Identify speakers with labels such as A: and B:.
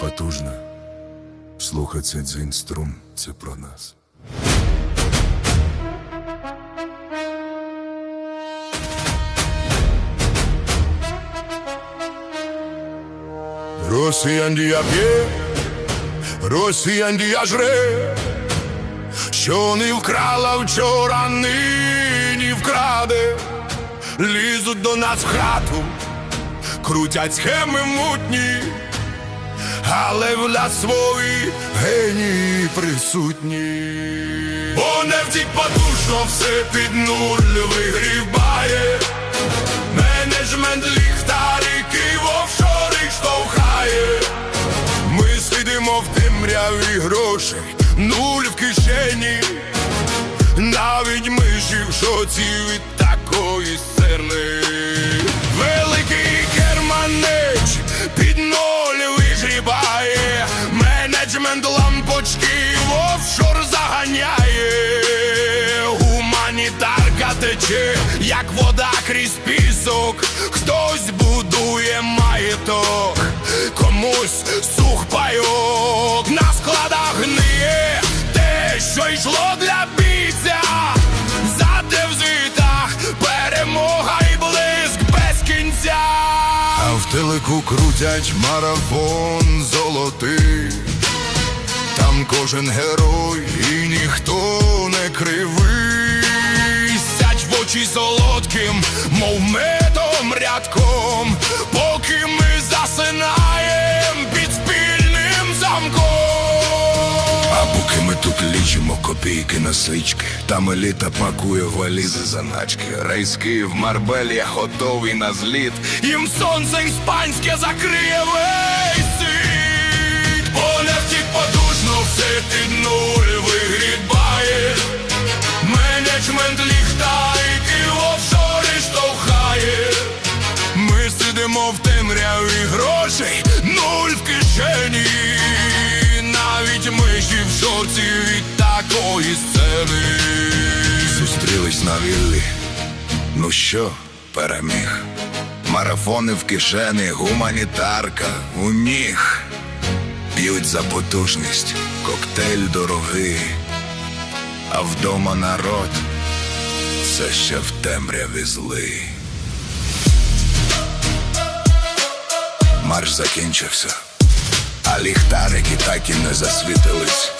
A: потужна. Слухай цей дзинь струн, це про нас. Росіяндія п'є, Росіяндія жре, що не вкрала вчора, нині вкраде, лізуть до нас в хату, крутять схеми мутні, але в нас свої генії присутні. Бо не втік потужно все під нуль вигрібає. Менеджмент ліхтарики в офшори штовхає. Ми сидимо в темряві грошей, нуль в кишені. Навіть миші в шоці від тече, як вода крізь пісок. Хтось будує маєток, комусь сух пайок на складах гниє те, що йшло для бійця. За девзитах перемога і блиск без кінця. А в телеку крутять марафон золотий. Там кожен герой і ніхто не кривий. Солодким, мов медом рядком, поки ми засинаєм під спільним замком. А поки ми тут лічимо копійки на свічки, там еліта пакує валізи заначки. Рейс Київ, Марбелія готовий на зліт. Їм сонце іспанське закриє весь світ. В темряві грошей, нуль в кишені. Навіть миші в шоці від такої сцени. Зустрілись на віллі. Ну що, переміг? Марафони в кишені, гуманітарка у ніг. П'ють за потужність, коктейль дорогий, а вдома народ все ще в темряві злий. Марш закінчився, а ліхтарики так і не засвітились.